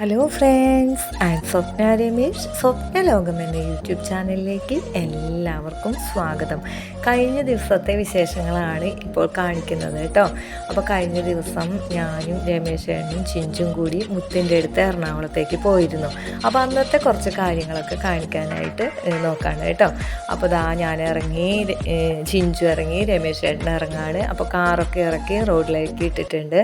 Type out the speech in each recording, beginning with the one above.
Hello friends and Swapna Ramesh Swapna Lokam എന്ന YouTube ചാനലിലേക്ക് എല്ലാവർക്കും സ്വാഗതം. കഴിഞ്ഞ ദിവസത്തെ വിശേഷങ്ങളാണ് ഇപ്പോൾ കാണിക്കുന്നത് കേട്ടോ. അപ്പോൾ കഴിഞ്ഞ ദിവസം ഞാനും രമേശേണനും ചിഞ്ചും കൂടി മുത്തിന്റെ അടുത്ത് എറണാകുളത്തേക്ക് പോയിരുന്നു. അപ്പോൾ അന്നത്തെ കുറച്ച് കാര്യങ്ങളൊക്കെ കാണിക്കാനായിട്ട് നോക്കാണ് കേട്ടോ. അപ്പോൾ ദാ ഞാൻ ഇറങ്ങി ചിഞ്ചു ഇറങ്ങി രമേശേട്ടൻ ഇറങ്ങാണ്. അപ്പോൾ കാറൊക്കെ ഇറക്കി റോഡിലേക്ക് ഇട്ടിട്ടുണ്ട്.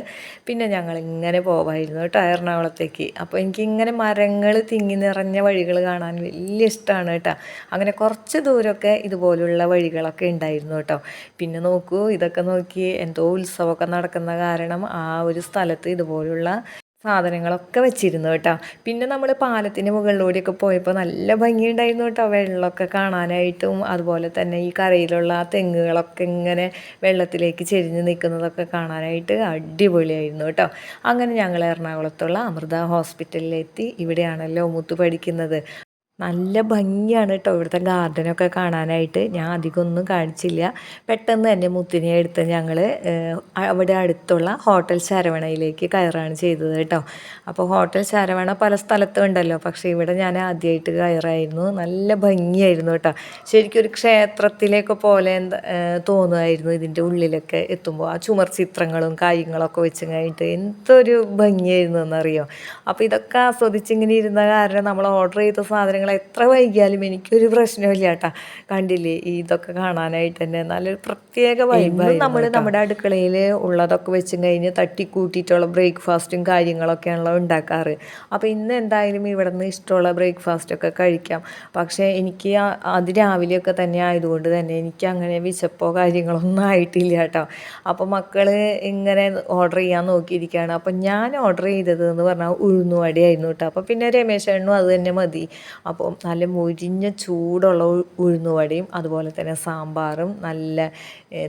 പിന്നെ ഞങ്ങൾ ഇങ്ങനെ പോവായിരുന്നു കേട്ടോ എറണാകുളത്തേക്ക്. അപ്പോൾ എനിക്കിങ്ങനെ മരങ്ങൾ തിങ്ങി നിറഞ്ഞ വഴികൾ കാണാൻ വലിയ ഇഷ്ടമാണ് കേട്ടോ. അങ്ങനെ കുറച്ച് ദൂരമൊക്കെ ഇതുപോലുള്ള വഴികളൊക്കെ ഉണ്ടായിരുന്നു കേട്ടോ. പിന്നെ നോക്കൂ ഇതൊക്കെ നോക്കി എന്തോ ഉത്സവമൊക്കെ നടക്കുന്ന കാരണം ആ ഒരു സ്ഥലത്ത് ഇതുപോലുള്ള സാധനങ്ങളൊക്കെ വെച്ചിരുന്നു കേട്ടോ. പിന്നെ നമ്മൾ പാലത്തിന്റെ മുകളിലൂടെയൊക്കെ പോയപ്പോൾ നല്ല ഭംഗിയുണ്ടായിരുന്നു കേട്ടോ. വെള്ളമൊക്കെ കാണാനായിട്ടും അതുപോലെ തന്നെ ഈ കരയിലുള്ള ആ തെങ്ങുകളൊക്കെ ഇങ്ങനെ വെള്ളത്തിലേക്ക് ചെരിഞ്ഞ് നിൽക്കുന്നതൊക്കെ കാണാനായിട്ട് അടിപൊളിയായിരുന്നു കേട്ടോ. അങ്ങനെ ഞങ്ങൾ എറണാകുളത്തുള്ള അമൃത ഹോസ്പിറ്റലിലെത്തി. ഇവിടെയാണല്ലോ മുത്തു പഠിക്കുന്നത്. നല്ല ഭംഗിയാണ് കേട്ടോ ഇവിടുത്തെ ഗാർഡനൊക്കെ കാണാനായിട്ട്. ഞാൻ അധികമൊന്നും കാണിച്ചില്ല. പെട്ടെന്ന് തന്നെ മുത്തിനെ എടുത്ത് ഞങ്ങൾ അവിടെ അടുത്തുള്ള ഹോട്ടൽ ശരവണയിലേക്ക് കയറാണ് ചെയ്തത് കേട്ടോ അപ്പോൾ ഹോട്ടൽ ശരവണ പല സ്ഥലത്തും ഉണ്ടല്ലോ. പക്ഷേ ഇവിടെ ഞാൻ ആദ്യമായിട്ട് കയറായിരുന്നു. നല്ല ഭംഗിയായിരുന്നു കേട്ടോ ശരിക്കും ഒരു ക്ഷേത്രത്തിലേക്ക് പോലെ തോന്നുമായിരുന്നു ഇതിന്റെ ഉള്ളിലൊക്കെ എത്തുമ്പോൾ. ആ ചുമർ ചിത്രങ്ങളും കാര്യങ്ങളൊക്കെ വെച്ച് കഴിഞ്ഞിട്ട് എന്തൊരു ഭംഗിയായിരുന്നു എന്നറിയോ? അപ്പോൾ ഇതൊക്കെ ആസ്വദിച്ചിങ്ങനെ ഇരുന്ന കാരണം നമ്മൾ ഓർഡർ ചെയ്ത സാധനങ്ങൾ എത്ര വൈകിയാലും എനിക്കൊരു പ്രശ്നമില്ല കേട്ടാ. കണ്ടില്ലേ? ഇതൊക്കെ കാണാനായിട്ട് തന്നെ നല്ലൊരു പ്രത്യേക വൈബായി നമ്മൾ നമ്മുടെ അടുക്കളയിൽ ഉള്ളതൊക്കെ വെച്ചും കഴിഞ്ഞ് തട്ടിക്കൂട്ടിയിട്ടുള്ള ബ്രേക്ക്ഫാസ്റ്റും കാര്യങ്ങളൊക്കെയാണല്ലോ ഉണ്ടാക്കാറ്. അപ്പോൾ ഇന്ന് എന്തായാലും ഇവിടെ നിന്ന് ഇഷ്ടമുള്ള ബ്രേക്ക്ഫാസ്റ്റൊക്കെ കഴിക്കാം. പക്ഷേ എനിക്ക് അത് രാവിലെയൊക്കെ തന്നെ ആയതുകൊണ്ട് തന്നെ എനിക്ക് അങ്ങനെ വിശപ്പോ കാര്യങ്ങളൊന്നും ആയിട്ടില്ല കേട്ടോ. അപ്പോൾ മക്കൾ ഇങ്ങനെ ഓർഡർ ചെയ്യാൻ നോക്കിയിരിക്കുകയാണ്. അപ്പം ഞാൻ ഓർഡർ ചെയ്തത് എന്ന് പറഞ്ഞാൽ ഉഴുന്നുവടയായിരുന്നു കേട്ടോ. അപ്പോൾ പിന്നെ രമേശ് എണ്ണു അത് തന്നെ മതി. അപ്പോൾ നല്ല മുരിഞ്ഞ ചൂടുള്ള ഉഴുന്നുവടയും അതുപോലെ തന്നെ സാമ്പാറും നല്ല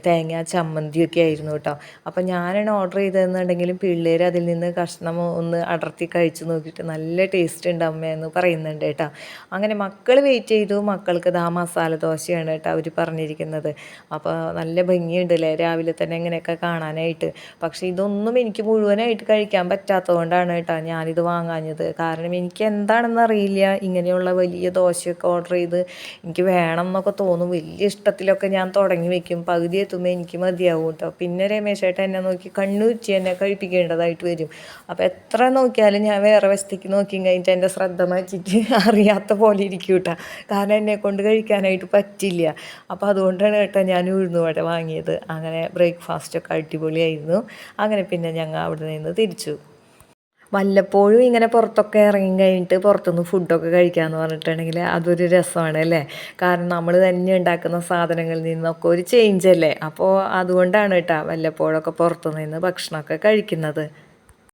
തേങ്ങ ചമ്മന്തിയൊക്കെ ആയിരുന്നു കേട്ടോ. അപ്പോൾ ഞാനാണ് ഓർഡർ ചെയ്തതെന്നുണ്ടെങ്കിലും പിള്ളേർ അതിൽ നിന്ന് കഷ്ണം ഒന്ന് അടർത്തി കഴിച്ചു നോക്കിയിട്ട് നല്ല ടേസ്റ്റ് ഉണ്ട് അമ്മ എന്ന് പറയുന്നുണ്ട് കേട്ടോ. അങ്ങനെ മക്കൾ വെയിറ്റ് ചെയ്തു. മക്കൾക്ക് ദാ മസാല ദോശയാണ് കേട്ടോ അവർ പറഞ്ഞിരിക്കുന്നത്. അപ്പോൾ നല്ല ഭംഗിയുണ്ട് ഭംഗിയുണ്ടല്ലേ രാവിലെ തന്നെ ഇങ്ങനെയൊക്കെ കാണാനായിട്ട്. പക്ഷേ ഇതൊന്നും എനിക്ക് മുഴുവനായിട്ട് കഴിക്കാൻ പറ്റാത്തതുകൊണ്ടാണ് കേട്ടോ ഞാനിത് വാങ്ങാഞ്ഞത്. കാരണം എനിക്ക് എന്താണെന്ന് അറിയില്ല. ഇങ്ങനെയുള്ള വലിയ ദോശയൊക്കെ ഓർഡർ ചെയ്ത് എനിക്ക് വേണം എന്നൊക്കെ തോന്നും. വലിയ ഇഷ്ടത്തിലൊക്കെ ഞാൻ തുടങ്ങി വെക്കും. പകുതി എത്തുമ്പോൾ എനിക്ക് മതിയാവും കേട്ടോ പിന്നെ രമേശ് ചേട്ടൻ എന്നെ നോക്കി കണ്ണുറ്റി എന്നെ കഴിപ്പിക്കേണ്ടതായിട്ട് വരും. അപ്പോൾ എത്ര നോക്കിയാലും ഞാൻ വേറെ വശത്തേക്ക് നോക്കി കഴിഞ്ഞിട്ട് എന്റെ ശ്രദ്ധ മാറ്റിയിട്ട് അറിയാത്ത പോലെ ഇരിക്കും കേട്ടോ കാരണം എന്നെ കൊണ്ട് കഴിക്കാനായിട്ട് പറ്റില്ല. അപ്പോൾ അതുകൊണ്ടാണ് കേട്ടോ ഞാൻ ഉഴുന്നുവട വാങ്ങിയത്. അങ്ങനെ ബ്രേക്ക്ഫാസ്റ്റൊക്കെ അടിപൊളിയായിരുന്നു. അങ്ങനെ പിന്നെ ഞങ്ങൾ അവിടെ നിന്ന് തിരിച്ചു. വല്ലപ്പോഴും ഇങ്ങനെ പുറത്തൊക്കെ ഇറങ്ങി കഴിഞ്ഞിട്ട് പുറത്തുനിന്ന് ഫുഡൊക്കെ കഴിക്കാമെന്ന് പറഞ്ഞിട്ടുണ്ടെങ്കിൽ അതൊരു രസമാണ് അല്ലേ? കാരണം നമ്മൾ തന്നെ ഉണ്ടാക്കുന്ന സാധനങ്ങളിൽ നിന്നൊക്കെ ഒരു ചേഞ്ച് അല്ലേ? അപ്പോൾ അതുകൊണ്ടാണ് കേട്ടോ വല്ലപ്പോഴൊക്കെ പുറത്തുനിന്ന് ഭക്ഷണമൊക്കെ കഴിക്കുന്നത്.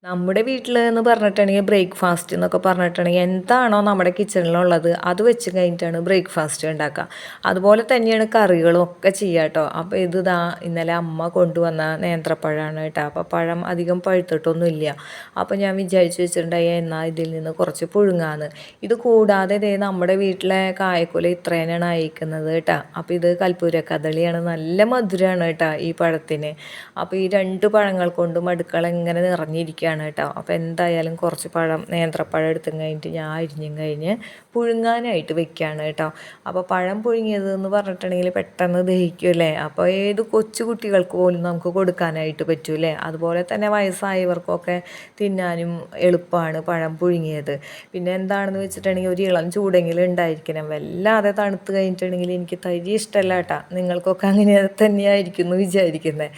നമ്മുടെ വീട്ടിൽ എന്ന് പറഞ്ഞിട്ടുണ്ടെങ്കിൽ ബ്രേക്ക്ഫാസ്റ്റ് എന്നൊക്കെ പറഞ്ഞിട്ടുണ്ടെങ്കിൽ എന്താണോ നമ്മുടെ കിച്ചണിലുള്ളത് അത് വെച്ച് കഴിഞ്ഞിട്ടാണ് ബ്രേക്ക്ഫാസ്റ്റ് ഉണ്ടാക്കുക. അതുപോലെ തന്നെയാണ് കറികളും ഒക്കെ ചെയ്യുക കേട്ടോ. അപ്പോൾ ഇത് ദാ ഇന്നലെ അമ്മ കൊണ്ടുവന്ന നേന്ത്രപ്പഴമാണ് കേട്ടോ. അപ്പോൾ പഴം അധികം പഴുത്തിട്ടൊന്നുമില്ല. അപ്പോൾ ഞാൻ വിചാരിച്ചു വെച്ചിട്ടുണ്ടായി എന്നാൽ ഇതിൽ നിന്ന് കുറച്ച് പുഴുങ്ങാന്ന്. ഇത് കൂടാതെ ഇതേ നമ്മുടെ വീട്ടിലെ കായക്കുല ഇത്രേനാണ് അയക്കുന്നത് കേട്ടോ. അപ്പോൾ ഇത് കൽപ്പൂര കദളിയാണ് നല്ല മധുരമാണ് കേട്ടോ ഈ പഴത്തിന്. അപ്പോൾ ഈ രണ്ട് പഴങ്ങൾ കൊണ്ടും അടുക്കള ഇങ്ങനെ നിറഞ്ഞിരിക്കുകയാണ്. കേട്ടോ. അപ്പോൾ എന്തായാലും കുറച്ച് പഴം നേന്ത്രപ്പഴം എടുത്തും കഴിഞ്ഞിട്ട് ഞാൻ അരിഞ്ഞും കഴിഞ്ഞ് പുഴുങ്ങാനായിട്ട് വെക്കുകയാണ് കേട്ടോ. അപ്പോൾ പഴം പുഴുങ്ങിയത് എന്ന് പറഞ്ഞിട്ടുണ്ടെങ്കിൽ പെട്ടെന്ന് ദഹിക്കുമല്ലേ അപ്പോൾ ഏത് കൊച്ചു കുട്ടികൾക്ക് പോലും നമുക്ക് കൊടുക്കാനായിട്ട് പറ്റൂലേ അതുപോലെ തന്നെ വയസ്സായവർക്കൊക്കെ തിന്നാനും എളുപ്പമാണ് പഴം പുഴുങ്ങിയത്. പിന്നെ എന്താണെന്ന് വെച്ചിട്ടുണ്ടെങ്കിൽ ഒരു ഇളം ചൂടെങ്കിലും ഉണ്ടായിരിക്കണം. വല്ലാതെ തണുത്ത് കഴിഞ്ഞിട്ടുണ്ടെങ്കിൽ എനിക്ക് തരി ഇഷ്ടമല്ല കേട്ടോ. നിങ്ങൾക്കൊക്കെ അങ്ങനെ തന്നെയായിരിക്കും എന്ന് വിചാരിക്കുന്നത്.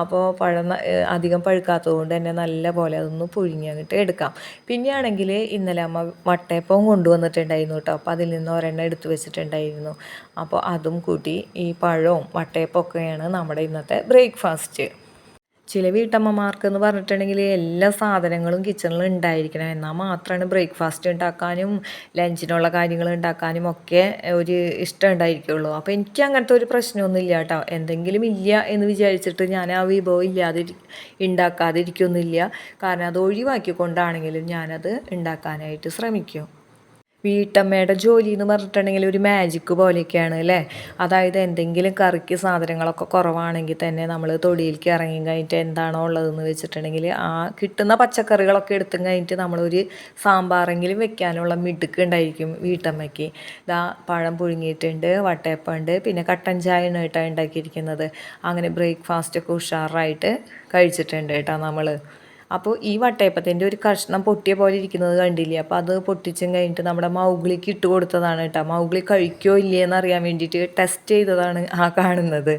അപ്പോൾ പഴം അധികം പഴുക്കാത്തത് കൊണ്ട് തന്നെ നല്ല പോലെ അതൊന്ന് പുഴുങ്ങി അങ്ങോട്ട് എടുക്കാം. പിന്നെയാണെങ്കിൽ ഇന്നലെ അമ്മ വട്ടയപ്പവും കൊണ്ടുവന്നിട്ടുണ്ടായിരുന്നു കേട്ടോ. അപ്പോൾ അതിൽ നിന്ന് ഒരെണ്ണം എടുത്തു വെച്ചിട്ടുണ്ടായിരുന്നു. അപ്പോൾ അതും കൂട്ടി ഈ പഴവും വട്ടയപ്പമൊക്കെയാണ് നമ്മുടെ ഇന്നത്തെ ബ്രേക്ക്ഫാസ്റ്റ്. ചില വീട്ടമ്മമാർക്ക് എന്ന് പറഞ്ഞിട്ടുണ്ടെങ്കിൽ എല്ലാ സാധനങ്ങളും കിച്ചണിൽ ഉണ്ടായിരിക്കണം. എന്നാൽ മാത്രമാണ് ബ്രേക്ക്ഫാസ്റ്റ് ഉണ്ടാക്കാനും ലഞ്ചിനുള്ള കാര്യങ്ങൾ ഉണ്ടാക്കാനും ഒക്കെ ഒരു ഇഷ്ടം ഉണ്ടായിരിക്കുള്ളൂ. അപ്പോൾ എനിക്ക് അങ്ങനത്തെ ഒരു പ്രശ്നമൊന്നുമില്ല കേട്ടോ. എന്തെങ്കിലും ഇല്ല എന്ന് വിചാരിച്ചിട്ട് ഞാൻ ആ വിഭവം ഇല്ലാതെ ഉണ്ടാക്കാതിരിക്കൊന്നുമില്ല കാരണം അത് ഒഴിവാക്കിക്കൊണ്ടാണെങ്കിലും ഞാനത് ഉണ്ടാക്കാനായിട്ട് ശ്രമിക്കും. വീട്ടമ്മയുടെ ജോലി എന്ന് പറഞ്ഞിട്ടുണ്ടെങ്കിൽ ഒരു മാജിക്ക് പോലെയൊക്കെയാണ് അല്ലേ? അതായത് എന്തെങ്കിലും കറിക്ക് സാധനങ്ങളൊക്കെ കുറവാണെങ്കിൽ തന്നെ നമ്മൾ തൊടിയിലേക്ക് ഇറങ്ങി കഴിഞ്ഞിട്ട് എന്താണോ ഉള്ളതെന്ന് വെച്ചിട്ടുണ്ടെങ്കിൽ ആ കിട്ടുന്ന പച്ചക്കറികളൊക്കെ എടുത്തും കഴിഞ്ഞിട്ട് നമ്മളൊരു സാമ്പാറെങ്കിലും വെക്കാനുള്ള മിടുക്ക് ഉണ്ടായിരിക്കും വീട്ടമ്മയ്ക്ക്. ഇതാ പഴം പുഴുങ്ങിയിട്ടുണ്ട് വട്ടയപ്പമുണ്ട് പിന്നെ കട്ടൻ ചായ കേട്ടോ ഉണ്ടാക്കിയിരിക്കുന്നത്. അങ്ങനെ ബ്രേക്ക്ഫാസ്റ്റൊക്കെ ഉഷാറായിട്ട് കഴിച്ചിട്ടുണ്ട് കേട്ടോ നമ്മൾ അപ്പോൾ ഈ വട്ടയപ്പത്തിന്റെ ഒരു കഷ്ണം പൊട്ടിയ പോലെ ഇരിക്കുന്നത് കണ്ടില്ലേ? അപ്പോൾ അത് പൊട്ടിച്ചും കഴിഞ്ഞിട്ട് നമ്മുടെ മൗഗ്ലിക്ക് ഇട്ട് കൊടുത്തതാണ് കേട്ടോ. മൗഗ്ലി കഴിക്കോ ഇല്ലേ എന്നറിയാൻ വേണ്ടിയിട്ട് ടെസ്റ്റ് ചെയ്തതാണ് ആ കാണുന്നത്.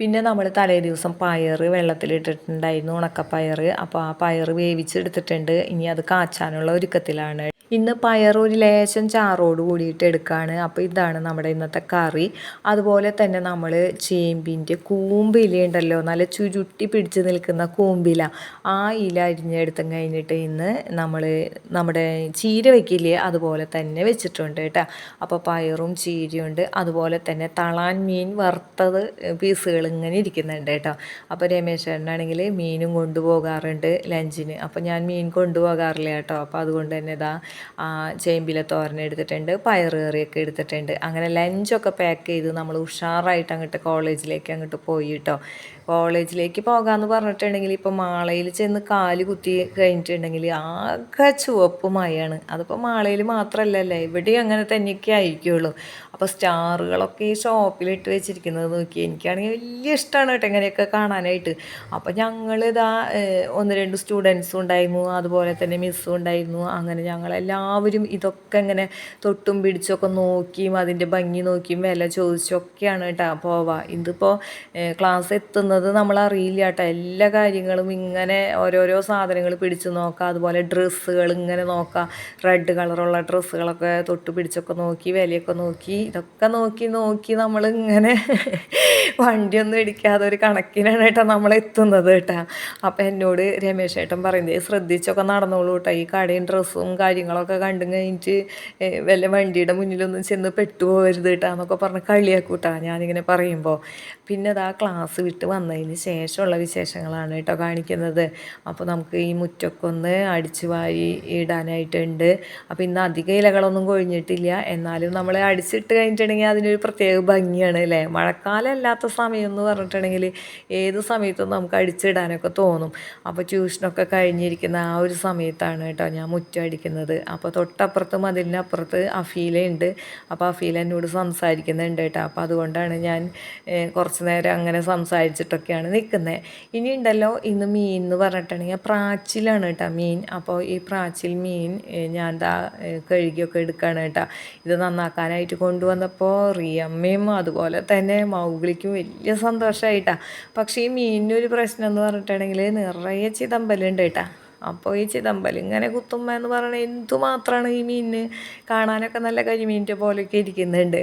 പിന്നെ നമ്മൾ തലേ ദിവസം പയർ വെള്ളത്തിലിട്ടിട്ടുണ്ടായിരുന്നു ഉണക്കപ്പയർ അപ്പോൾ ആ പയർ വേവിച്ചെടുത്തിട്ടുണ്ട്. ഇനി അത് കാച്ചാനുള്ള ഒരുക്കത്തിലാണ്. ഇന്ന് പയർ ഒരു ലേശം ചാറോട് കൂടിയിട്ട് എടുക്കുകയാണ് അപ്പോൾ ഇതാണ് നമ്മുടെ ഇന്നത്തെ കറി. അതുപോലെ തന്നെ നമ്മൾ ചേമ്പിന്റെ കൂമ്പില ഉണ്ടല്ലോ നല്ല ചുരുട്ടി പിടിച്ച് നിൽക്കുന്ന കൂമ്പില ആ ഇല അരിഞ്ഞെടുത്തും കഴിഞ്ഞിട്ട് ഇന്ന് നമ്മൾ നമ്മുടെ ചീര വയ്ക്കില്ലേ അതുപോലെ തന്നെ വെച്ചിട്ടുണ്ട് കേട്ടോ. അപ്പോൾ പയറും ചീരയുണ്ട് അതുപോലെ തന്നെ തളാൻ മീൻ വറുത്തത് പീസുകൾ ഇങ്ങനെ ഇരിക്കുന്നുണ്ട് കേട്ടോ. അപ്പോൾ രമേശ് ചേട്ടനാണെങ്കിൽ മീനും കൊണ്ടുപോകാറുണ്ട് ലഞ്ചിന്. അപ്പോൾ ഞാൻ മീൻ കൊണ്ടുപോകാറില്ല കേട്ടോ. അപ്പോൾ അതുകൊണ്ട് തന്നെ ഇതാ ചേമ്പില തോരൻ എടുത്തിട്ടുണ്ട് പയറ് കറിയൊക്കെ എടുത്തിട്ടുണ്ട്. അങ്ങനെ ലഞ്ചൊക്കെ പാക്ക് ചെയ്ത് നമ്മൾ ഉഷാറായിട്ട് അങ്ങോട്ട് കോളേജിലേക്ക് അങ്ങോട്ട് പോയി കേട്ടോ കോളേജിലേക്ക് പോകാമെന്ന് പറഞ്ഞിട്ടുണ്ടെങ്കിൽ ഇപ്പോൾ മാളയിൽ ചെന്ന് കാൽ കുത്തി കഴിഞ്ഞിട്ടുണ്ടെങ്കിൽ ആകെ ചുവപ്പ് മഴയാണ്. അതിപ്പോൾ മാളയിൽ മാത്രമല്ലല്ലേ ഇവിടെയും അങ്ങനെ തന്നെയൊക്കെ ആയിരിക്കുള്ളൂ. അപ്പോൾ സ്റ്റാറുകളൊക്കെ ഈ ഷോപ്പിലിട്ട് വെച്ചിരിക്കുന്നത് നോക്കി എനിക്കാണെങ്കിൽ വലിയ ഇഷ്ടമാണ് കേട്ടോ ഇങ്ങനെയൊക്കെ കാണാനായിട്ട്. അപ്പോൾ ഞങ്ങൾ ഇതാ ഒന്ന് രണ്ട് സ്റ്റുഡൻസും ഉണ്ടായിരുന്നു അതുപോലെ തന്നെ മിസ്സും ഉണ്ടായിരുന്നു. അങ്ങനെ ഞങ്ങളെല്ലാവരും ഇതൊക്കെ ഇങ്ങനെ തൊട്ടും പിടിച്ചൊക്കെ നോക്കിയും അതിന്റെ ഭംഗി നോക്കിയും വില ചോദിച്ചൊക്കെയാണ് കേട്ടോ പോവാ ഇതിപ്പോൾ ക്ലാസ് എത്തുന്നത് നമ്മൾ അറിയില്ല കേട്ടോ. എല്ലാ കാര്യങ്ങളും ഇങ്ങനെ ഓരോരോ സാധനങ്ങൾ പിടിച്ച് നോക്കുക അതുപോലെ ഡ്രസ്സുകൾ ഇങ്ങനെ നോക്കുക റെഡ് കളറുള്ള ഡ്രസ്സുകളൊക്കെ തൊട്ട് പിടിച്ചൊക്കെ നോക്കി വിലയൊക്കെ നോക്കി ഇതൊക്കെ നോക്കി നോക്കി നമ്മൾ നമ്മളിങ്ങനെ വണ്ടിയൊന്നും ഇടിക്കാതെ ഒരു കണക്കിനാണ് കേട്ടോ നമ്മൾ എത്തുന്നത് കേട്ടോ. അപ്പം എന്നോട് രമേശ് ഏട്ടൻ പറയുന്നത് ശ്രദ്ധിച്ചൊക്കെ നടന്നോളൂ കേട്ടോ. ഈ കടയും ഡ്രസ്സും കാര്യങ്ങളൊക്കെ കണ്ടു കഴിഞ്ഞിട്ട് വല്ല വണ്ടിയുടെ മുന്നിലൊന്നും ചെന്ന് പെട്ടുപോകരുത് കേട്ടോ എന്നൊക്കെ പറഞ്ഞ് കളിയാക്കൂട്ടാ ഞാനിങ്ങനെ പറയുമ്പോൾ പിന്നെ അത് ആ ക്ലാസ് വിട്ട് വന്നതിന് ശേഷമുള്ള വിശേഷങ്ങളാണ് കേട്ടോ കാണിക്കുന്നത്. അപ്പോൾ നമുക്ക് ഈ മുറ്റക്കൊന്ന് അടിച്ചു വാരി ഇടാനായിട്ടുണ്ട്. അപ്പോൾ ഇന്ന് അധിക ഇലകളൊന്നും കൊഴിഞ്ഞിട്ടില്ല. എന്നാലും നമ്മൾ അടിച്ചിട്ട് കഴിഞ്ഞിട്ടുണ്ടെങ്കിൽ അതിനൊരു പ്രത്യേക ഭംഗിയാണ് അല്ലേ? മഴക്കാലം അല്ലാത്ത സമയം എന്ന് പറഞ്ഞിട്ടുണ്ടെങ്കിൽ ഏത് സമയത്തും നമുക്ക് അടിച്ചിടാനൊക്കെ തോന്നും. അപ്പോൾ ട്യൂഷനൊക്കെ കഴിഞ്ഞിരിക്കുന്ന ആ ഒരു സമയത്താണ് കേട്ടോ ഞാൻ മുറ്റം അടിക്കുന്നത്. അപ്പോൾ തൊട്ടപ്പുറത്ത് മതിലിനപ്പുറത്ത് അഫീലയുണ്ട്. അപ്പോൾ അഫീല എന്നോട് സംസാരിക്കുന്നുണ്ട് കേട്ടോ. അപ്പോൾ അതുകൊണ്ടാണ് ഞാൻ കുറച്ച് നേരം അങ്ങനെ സംസാരിച്ചിട്ടൊക്കെയാണ് നിൽക്കുന്നത്. ഇനി ഉണ്ടല്ലോ ഇന്ന് മീൻ എന്ന് പറഞ്ഞിട്ടുണ്ടെങ്കിൽ പ്രാച്ചിലാണ് കേട്ടോ മീൻ. അപ്പോൾ ഈ പ്രാച്ചിൽ മീൻ ഞാൻ ദാ കഴുകിയൊക്കെ എടുക്കുകയാണ് കേട്ടോ. ഇത് നന്നാക്കാനായിട്ട് കൊണ്ടുവന്നപ്പോൾ റിയമ്മയും അതുപോലെ തന്നെ മൗഗ്ലിക്കും വലിയ സന്തോഷമായിട്ടാണ് പക്ഷേ ഈ മീനിനൊരു പ്രശ്നം എന്ന് പറഞ്ഞിട്ടുണ്ടെങ്കിൽ നിറയെ ചിതമ്പലുണ്ട് കേട്ടോ. അപ്പോൾ ഈ ചിതമ്പൽ ഇങ്ങനെ കുത്തുമ്മ എന്ന് പറയുന്നത് എന്തുമാത്രമാണ് ഈ മീനിന് കാണാനൊക്കെ നല്ല കരിമീനിന്റെ പോലെയൊക്കെ ഇരിക്കുന്നുണ്ട്.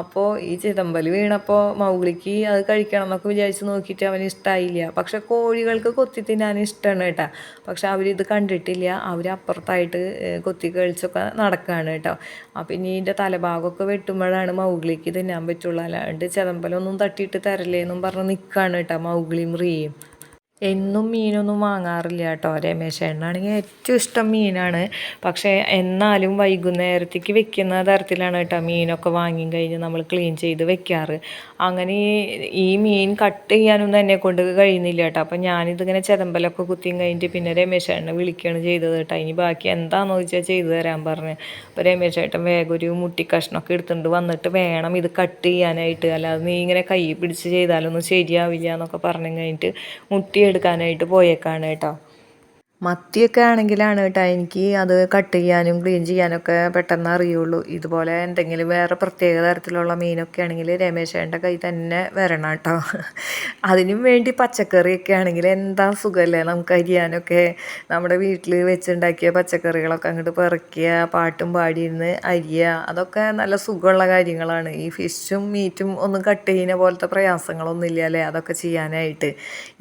അപ്പോൾ ഈ ചിതമ്പൽ വീണപ്പോൾ മൗളിക്ക് അത് കഴിക്കണം എന്നൊക്കെ വിചാരിച്ച് നോക്കിയിട്ട് അവന് ഇഷ്ടമായില്ല പക്ഷെ കോഴികൾക്ക് കൊത്തി തിന്നാൻ ഇഷ്ടമാണ് കേട്ടോ. പക്ഷെ അവരിത് കണ്ടിട്ടില്ല. അവർ അപ്പുറത്തായിട്ട് കൊത്തി കഴിച്ചൊക്കെ നടക്കുകയാണ് കേട്ടോ. അപ്പം ഇനി ഇതിന്റെ തലഭാഗമൊക്കെ വെട്ടുമ്പോഴാണ് മൗഗ്ലിക്ക് തിന്നാൻ പറ്റുള്ളൂ. അല്ലാണ്ട് ചിതമ്പലൊന്നും തട്ടിയിട്ട് തരല്ലേന്നും പറഞ്ഞ് നിൽക്കുകയാണ് കേട്ടോ മൗഗ്ലിയും റിയും എന്നും മീനൊന്നും വാങ്ങാറില്ല കേട്ടോ. രമേശേട്ടനാണെങ്കിൽ ഏറ്റവും ഇഷ്ടം മീനാണ്. പക്ഷേ എന്നാലും വൈകുന്നേരത്തേക്ക് വെക്കുന്ന തരത്തിലാണ് കേട്ടോ മീനൊക്കെ വാങ്ങി കഴിഞ്ഞ് നമ്മൾ ക്ലീൻ ചെയ്ത് വെക്കാറ്. അങ്ങനെ ഈ മീൻ കട്ട് ചെയ്യാനൊന്നും എന്നെ കൊണ്ട് കഴിയുന്നില്ല കേട്ടോ. അപ്പം ഞാനിതിങ്ങനെ ചെതമ്പലൊക്കെ കുത്തിയും കഴിഞ്ഞിട്ട് പിന്നെ രമേശേട്ടനെ വിളിക്കുകയാണ് ചെയ്തത് കേട്ടോ. ഇനി ബാക്കി എന്താണെന്ന് ചോദിച്ചാൽ ചെയ്തു തരാൻ പറഞ്ഞു. അപ്പോൾ രമേശേട്ടൻ വേഗം ഒരു മുട്ടി കഷ്ണമൊക്കെ എടുത്തുകൊണ്ട് വന്നിട്ട് വേണം ഇത് കട്ട് ചെയ്യാനായിട്ട്. അല്ലാതെ നീ ഇങ്ങനെ കൈ പിടിച്ച് ചെയ്താലൊന്നും ശരിയാവില്ല എന്നൊക്കെ പറഞ്ഞു കഴിഞ്ഞിട്ട് മുട്ടി എടുക്കാനായിട്ട് പോയേക്കാണ് കേട്ടോ. മത്തിയൊക്കെ ആണെങ്കിലാണ് കേട്ടോ എനിക്ക് അത് കട്ട് ചെയ്യാനും ക്ലീൻ ചെയ്യാനൊക്കെ പെട്ടെന്ന് അറിയുള്ളൂ. ഇതുപോലെ എന്തെങ്കിലും വേറെ പ്രത്യേക തരത്തിലുള്ള മീനൊക്കെ ആണെങ്കിൽ രമേശേന്റെ കൈ തന്നെ വരണം കേട്ടോ. അതിനും വേണ്ടി പച്ചക്കറിയൊക്കെ ആണെങ്കിൽ എന്താ സുഖമല്ലേ? നമുക്ക് അരിയാനൊക്കെ നമ്മുടെ വീട്ടിൽ വെച്ചുണ്ടാക്കിയ പച്ചക്കറികളൊക്കെ അങ്ങോട്ട് പെറുക്കിയ പാട്ടും പാടിയിരുന്ന് അരിയ അതൊക്കെ നല്ല സുഖമുള്ള കാര്യങ്ങളാണ്. ഈ ഫിഷും മീറ്റും ഒന്നും കട്ട് ചെയ്യുന്ന പോലത്തെ പ്രയാസങ്ങളൊന്നും ഇല്ല അല്ലേ? അതൊക്കെ ചെയ്യാനായിട്ട്.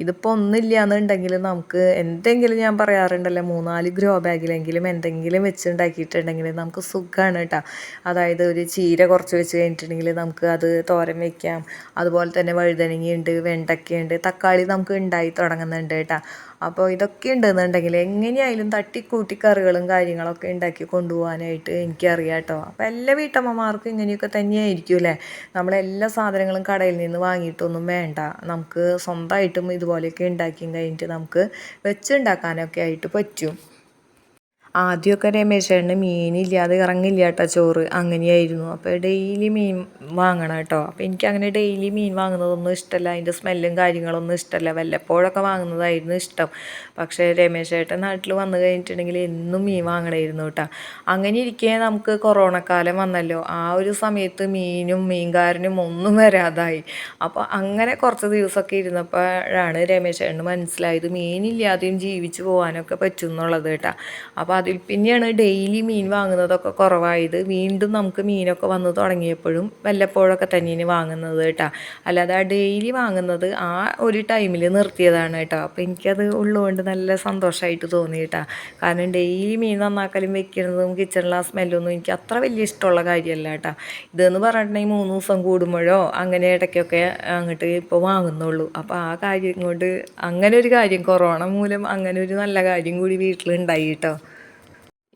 ഇതിപ്പോൾ ഒന്നുമില്ല എന്നുണ്ടെങ്കിൽ നമുക്ക് എന്തെങ്കിലും ഞാൻ പറയാറുണ്ടല്ലോ മൂന്നാൽ ഗ്രോ ബാഗിലെങ്കിലും എന്തെങ്കിലും വെച്ചുണ്ടാക്കിയിട്ടുണ്ടെങ്കിൽ നമുക്ക് സുഖമാണ് കേട്ടോ. അതായത് ഒരു ചീര കുറച്ച് വെച്ച് കഴിഞ്ഞിട്ടുണ്ടെങ്കിൽ നമുക്ക് അത് തോരൻ വെക്കാം. അതുപോലെ തന്നെ വഴുതനങ്ങയുണ്ട് വെണ്ടയ്ക്കയുണ്ട് തക്കാളി നമുക്ക് ഉണ്ടായി തുടങ്ങുന്നുണ്ട് കേട്ടോ. അപ്പോൾ ഇതൊക്കെ ഉണ്ടെന്നുണ്ടെങ്കിൽ എങ്ങനെയായാലും തട്ടിക്കൂട്ടി കറികളും കാര്യങ്ങളൊക്കെ ഉണ്ടാക്കി കൊണ്ടുപോകാനായിട്ട് എനിക്കറിയാം കേട്ടോ. അപ്പോൾ എല്ലാ വീട്ടമ്മമാർക്കും ഇങ്ങനെയൊക്കെ തന്നെയായിരിക്കും അല്ലേ? നമ്മളെല്ലാ സാധനങ്ങളും കടയിൽ നിന്ന് വാങ്ങിയിട്ടൊന്നും വേണ്ട. നമുക്ക് സ്വന്തമായിട്ടും ഇതുപോലെയൊക്കെ ഉണ്ടാക്കിയും കഴിഞ്ഞിട്ട് നമുക്ക് വെച്ചുണ്ടാക്കാനൊക്കെ ആയിട്ട് പറ്റും. ആദ്യമൊക്കെ രമേശേട്ടന് മീനില്ലാതെ ഇറങ്ങില്ല കേട്ടോ ചോറ്. അങ്ങനെയായിരുന്നു. അപ്പോൾ ഡെയിലി മീൻ വാങ്ങണം കേട്ടോ. അപ്പോൾ എനിക്കങ്ങനെ ഡെയിലി മീൻ വാങ്ങുന്നതൊന്നും ഇഷ്ടമല്ല. അതിന്റെ സ്മെല്ലും കാര്യങ്ങളൊന്നും ഇഷ്ടമല്ല. വല്ലപ്പോഴൊക്കെ വാങ്ങുന്നതായിരുന്നു ഇഷ്ടം. പക്ഷേ രമേശേട്ടൻ നാട്ടിൽ വന്നു കഴിഞ്ഞിട്ടുണ്ടെങ്കിൽ എന്നും മീൻ വാങ്ങണമായിരുന്നു കേട്ടോ. അങ്ങനെ ഇരിക്കെ നമുക്ക് കൊറോണ കാലം വന്നല്ലോ. ആ ഒരു സമയത്ത് മീനും മീൻകാരനും ഒന്നും വരാതായി. അപ്പോൾ അങ്ങനെ കുറച്ച് ദിവസമൊക്കെ ഇരുന്നപ്പോഴാണ് രമേശേട്ടന് മനസ്സിലായത് മീനില്ലാതെയും ജീവിച്ചു പോകാനൊക്കെ പറ്റും എന്നുള്ളത് കേട്ടോ. അപ്പോൾ അതിൽ പിന്നെയാണ് ഡെയിലി മീൻ വാങ്ങുന്നതൊക്കെ കുറവായത്. വീണ്ടും നമുക്ക് മീനൊക്കെ വന്ന് തുടങ്ങിയപ്പോഴും വല്ലപ്പോഴൊക്കെ തന്നെയാണ് വാങ്ങുന്നത് കേട്ടോ. അല്ലാതെ ആ ഡെയിലി വാങ്ങുന്നത് ആ ഒരു ടൈമിൽ നിർത്തിയതാണ് കേട്ടോ. അപ്പോൾ എനിക്കത് ഉള്ളതുകൊണ്ട് നല്ല സന്തോഷമായിട്ട് തോന്നി കേട്ടോ. കാരണം ഡെയിലി മീൻ നന്നാക്കലും വെക്കുന്നതും കിച്ചണിലെ ആ സ്മെല്ലൊന്നും എനിക്ക് അത്ര വലിയ ഇഷ്ടമുള്ള കാര്യമല്ല കേട്ടോ. ഇതെന്ന് പറഞ്ഞിട്ടുണ്ടെങ്കിൽ മൂന്ന് ദിവസം കൂടുമ്പോഴോ അങ്ങനെ ഇടയ്ക്കൊക്കെ അങ്ങോട്ട് ഇപ്പോൾ വാങ്ങുന്നുള്ളൂ. അപ്പോൾ ആ കാര്യം കൊണ്ട് അങ്ങനെ ഒരു കാര്യം കൊറോണ മൂലം അങ്ങനെ ഒരു നല്ല കാര്യം കൂടി വീട്ടിലുണ്ടായി കേട്ടോ.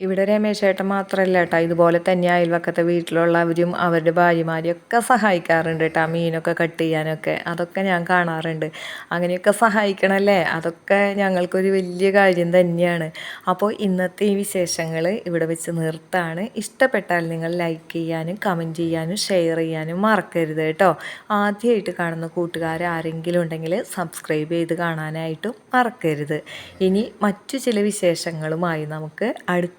ഇവിടെ രമേശേട്ടൻ മാത്രമല്ല കേട്ടോ. ഇതുപോലെ തന്നെ അയൽവക്കത്തെ വീട്ടിലുള്ളവരും അവരുടെ ഭാര്യമാരെയൊക്കെ സഹായിക്കാറുണ്ട് കേട്ടോ. മീനൊക്കെ കട്ട് ചെയ്യാനൊക്കെ. അതൊക്കെ ഞാൻ കാണാറുണ്ട്. അങ്ങനെയൊക്കെ സഹായിക്കണമല്ലേ അതൊക്കെ ഞങ്ങൾക്കൊരു വലിയ കാര്യം തന്നെയാണ്. അപ്പോൾ ഇന്നത്തെ ഈ വിശേഷങ്ങൾ ഇവിടെ വെച്ച് നിർത്താണ്. ഇഷ്ടപ്പെട്ടാൽ നിങ്ങൾ ലൈക്ക് ചെയ്യാനും കമന്റ് ചെയ്യാനും ഷെയർ ചെയ്യാനും മറക്കരുത് കേട്ടോ. ആദ്യമായിട്ട് കാണുന്ന കൂട്ടുകാർ ആരെങ്കിലും ഉണ്ടെങ്കിൽ സബ്സ്ക്രൈബ് ചെയ്ത് കാണാനായിട്ടും മറക്കരുത്. ഇനി മറ്റു ചില വിശേഷങ്ങളുമായി നമുക്ക്